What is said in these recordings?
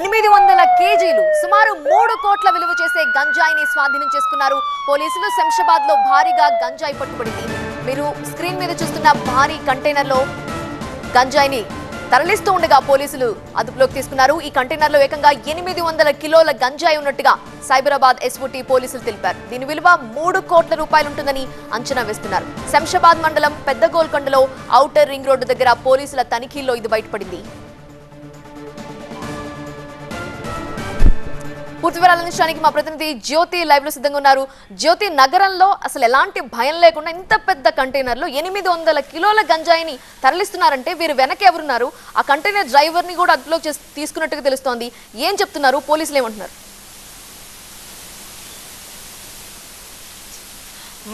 ఎనిమిది వందల కేజీలు సుమారు మూడు కోట్ల విలువ చేసే గంజాయిని స్వాధీనం చేసుకున్నారు. పోలీసులు శంషాబాద్లో భారీగా గంజాయి పట్టుబడింది. మీరు స్క్రీన్ మీద చూస్తున్న భారీ కంటైనర్లో గంజాయిని తరలిస్తూ ఉండగా పోలీసులు అదుపులోకి తీసుకున్నారు. ఈ కంటైనర్లో ఏకంగా ఎనిమిది వందల కిలోల గంజాయి ఉన్నట్టుగా సైబరాబాద్ ఎస్ఓటీ పోలీసులు తెలిపారు. దీని విలువ మూడు కోట్ల రూపాయలుంటుందని అంచనా వేస్తున్నారు. శంషాబాద్ మండలం పెద్ద గోల్కొండలో ఔటర్ రింగ్ రోడ్డు దగ్గర పోలీసుల తనిఖీల్లో ఇది బయటపడింది. పూర్తి వివరాలు అందించడానికి మా ప్రతినిధి జ్యోతి లైవ్లో సిద్ధంగా ఉన్నారు. జ్యోతి నగరంలో అసలు ఎలాంటి భయం లేకుండా ఇంత పెద్ద కంటైనర్లో ఎనిమిది వందల కిలోల గంజాయిని తరలిస్తున్నారంటే వీరు వెనక ఎవరున్నారు? ఆ కంటైనర్ డ్రైవర్ని కూడా అదుపులో తీసుకున్నట్టుగా తెలుస్తోంది. ఏం చెప్తున్నారు? పోలీసులు ఏమంటున్నారు?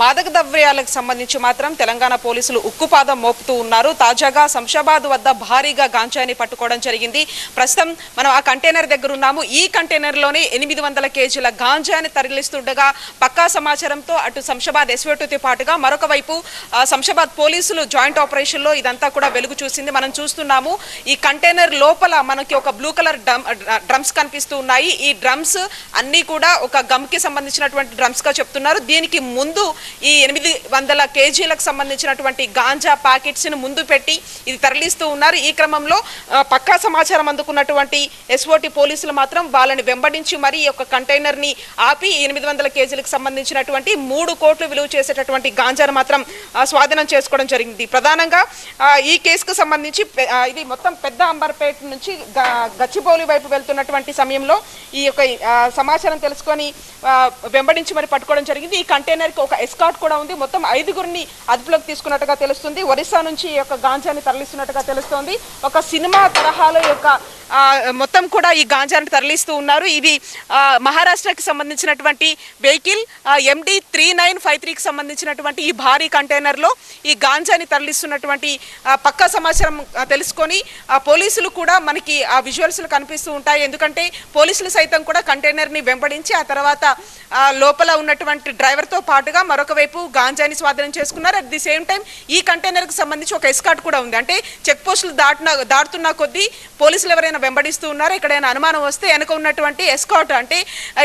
మాదక ద్రవ్యాలకు సంబంధించి మాత్రం తెలంగాణ పోలీసులు ఉక్కుపాదం మోపుతూ ఉన్నారు. తాజాగా శంషాబాద్ వద్ద భారీగా గాంజాయిని పట్టుకోవడం జరిగింది. ప్రస్తుతం మనం ఆ కంటైనర్ దగ్గర ఉన్నాము. ఈ కంటైనర్లోనే ఎనిమిది వందల కేజీల గాంజాని తరలిస్తుండగా పక్కా సమాచారంతో అటు శంషాబాద్ ఎస్వేటుతో పాటుగా మరొక వైపు శంషాబాద్ పోలీసులు జాయింట్ ఆపరేషన్లో ఇదంతా కూడా వెలుగు చూసింది. మనం చూస్తున్నాము ఈ కంటైనర్ లోపల మనకి ఒక బ్లూ కలర్ డ్రమ్స్ కనిపిస్తూ ఉన్నాయి. ఈ డ్రమ్స్ అన్నీ కూడా ఒక గమ్కి సంబంధించినటువంటి డ్రమ్స్గా చెప్తున్నారు. దీనికి ముందు ఈ ఎనిమిది వందల కేజీలకు సంబంధించినటువంటి గాంజా ప్యాకెట్స్ను ముందు పెట్టి ఇది తరలిస్తూ ఉన్నారు. ఈ క్రమంలో పక్కా సమాచారం అందుకున్నటువంటి ఎస్ఓటి పోలీసులు మాత్రం వాళ్ళని వెంబడించి మరి ఈ యొక్క కంటైనర్ని ఆపి ఎనిమిది వందల కేజీలకు సంబంధించినటువంటి మూడు కోట్లు విలువ చేసేటటువంటి గాంజాను మాత్రం స్వాధీనం చేసుకోవడం జరిగింది. ప్రధానంగా ఈ కేసుకు సంబంధించి ఇది మొత్తం పెద్ద అంబర్పేట నుంచి గచ్చిబౌలి వైపు వెళ్తున్నటువంటి సమయంలో ఈ యొక్క సమాచారం తెలుసుకొని వెంబడించి మరి పట్టుకోవడం జరిగింది. ఈ కంటైనర్కి ఒక ఎస్కాట్ కూడా ఉంది. మొత్తం ఐదుగురిని అదుపులోకి తీసుకున్నట్టుగా తెలుస్తుంది. ఒరిస్సా నుంచి ఈ యొక్క గాంజాని తరలిస్తున్నట్టుగా తెలుస్తోంది. ఒక సినిమా తరహాలో యొక్క మొత్తం కూడా ఈ గాంజాని తరలిస్తూ ఉన్నారు. ఇది మహారాష్ట్రకి సంబంధించినటువంటి vehicle MD three nine five త్రీకి సంబంధించినటువంటి ఈ భారీ కంటైనర్లో ఈ గాంజాని తరలిస్తున్నటువంటి పక్కా సమాచారం తెలుసుకొని ఆ పోలీసులు కూడా మనకి ఆ విజువల్స్లు కనిపిస్తూ ఉంటాయి. ఎందుకంటే పోలీసులు సైతం కూడా కంటైనర్ని వెంబడించి ఆ తర్వాత లోపల ఉన్నటువంటి డ్రైవర్తో పాటుగా మరొక వైపు గాంజాని స్వాధీనం చేసుకున్నారు. అట్ ది సేమ్ టైం ఈ కంటైనర్కి సంబంధించి ఒక ఎస్కాట్ కూడా ఉంది. అంటే చెక్ పోస్టులు దాటిన దాటుతున్న కొద్దీ పోలీసులు ఎవరైనా వెంబడిస్తూ ఉన్నారో ఎక్కడైనా అనుమానం వస్తే వెనక ఉన్నటువంటి ఎస్కాట్ అంటే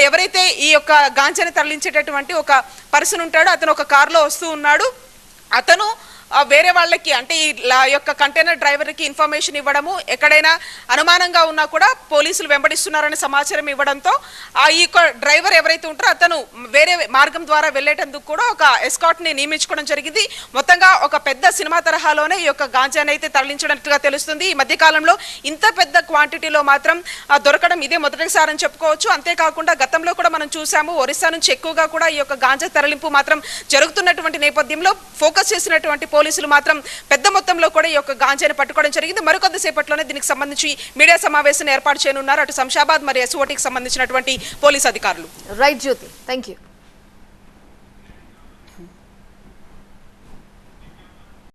ఎవరైతే ఈ యొక్క గాంజాని తరలించేటటువంటి ఒక పర్సన్ ఉంటాడో అతను ఒక కారులో వస్తూ ఉన్నాడు. అతను వేరే వాళ్ళకి అంటే ఈ యొక్క కంటైనర్ డ్రైవర్కి ఇన్ఫర్మేషన్ ఇవ్వడము ఎక్కడైనా అనుమానంగా ఉన్నా కూడా పోలీసులు వెంబడిస్తున్నారనే సమాచారం ఇవ్వడంతో ఆ ఈ డ్రైవర్ ఎవరైతే ఉంటారో అతను వేరే మార్గం ద్వారా వెళ్ళేటందుకు కూడా ఒక ఎస్కాట్ని నియమించుకోవడం జరిగింది. మొత్తంగా ఒక పెద్ద సినిమా తరహాలోనే ఈ యొక్క గాంజాని అయితే తరలించినట్టుగా తెలుస్తుంది. ఈ మధ్యకాలంలో ఇంత పెద్ద క్వాంటిటీలో మాత్రం దొరకడం ఇదే మొదటిసారి అని చెప్పుకోవచ్చు. అంతేకాకుండా గతంలో కూడా మనం చూసాము ఒరిస్సా నుంచి ఎక్కువగా కూడా ఈ యొక్క గాంజా తరలింపు మాత్రం జరుగుతున్నటువంటి నేపథ్యంలో ఫోకస్ చేసినటువంటి పోలీసులు మాత్రం పెద్ద మొత్తంలో కూడా ఈ యొక్క గాంజాని పట్టుకోవడం జరిగింది. మరికొద్దిసేపట్లోనే దీనికి సంబంధించి మీడియా సమావేశం ఏర్పాటు చేయనున్నారు. అటు శంషాబాద్ మరియు ఎస్ఓటికి సంబంధించినటువంటి పోలీసు అధికారులు. Right Jyothi thank you